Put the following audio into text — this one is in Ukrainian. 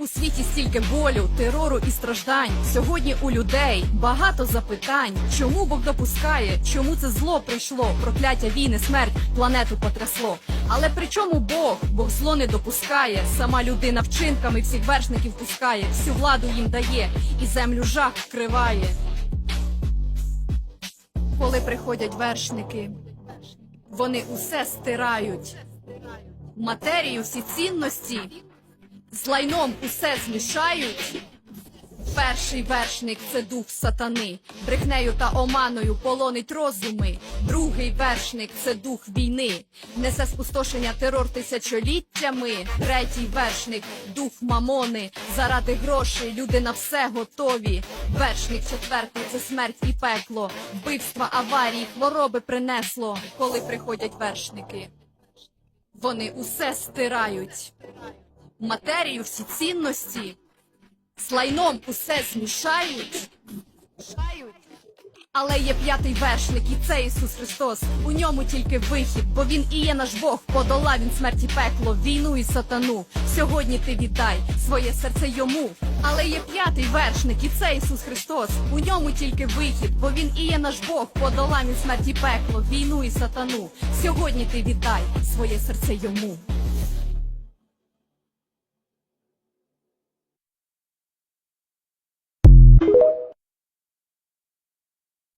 У світі стільки болю, терору і страждань. Сьогодні у людей багато запитань. Чому Бог допускає? Чому це зло прийшло? Прокляття війни, смерть планету потрясло. Але при чому Бог? Бог зло не допускає. Сама людина вчинками всіх вершників пускає, всю владу їм дає, і землю жах вкриває. Коли приходять вершники, вони усе стирають. Матерію, всі цінності з лайном усе змішають. Перший вершник це дух сатани, брехнею та оманою полонить розуми. Другий вершник це дух війни, несе спустошення терор тисячоліттями. Третій вершник дух мамони. Заради грошей люди на все готові. Вершник четвертий це смерть і пекло. Вбивства, аварії, хвороби принесло, коли приходять вершники. Вони усе стирають матерію, всі цінності, з лайном усе змішають. Але є п'ятий вершник, і це Ісус Христос. У ньому тільки вихід, бо Він і є наш Бог. Подолав він смерті пекло, війну і сатану. Сьогодні ти віддай своє серце йому. Але є п'ятий вершник, і це Ісус Христос. У ньому тільки вихід, бо Він і є наш Бог. Подолав він смерті пекло, війну і сатану. Сьогодні ти віддай своє серце йому.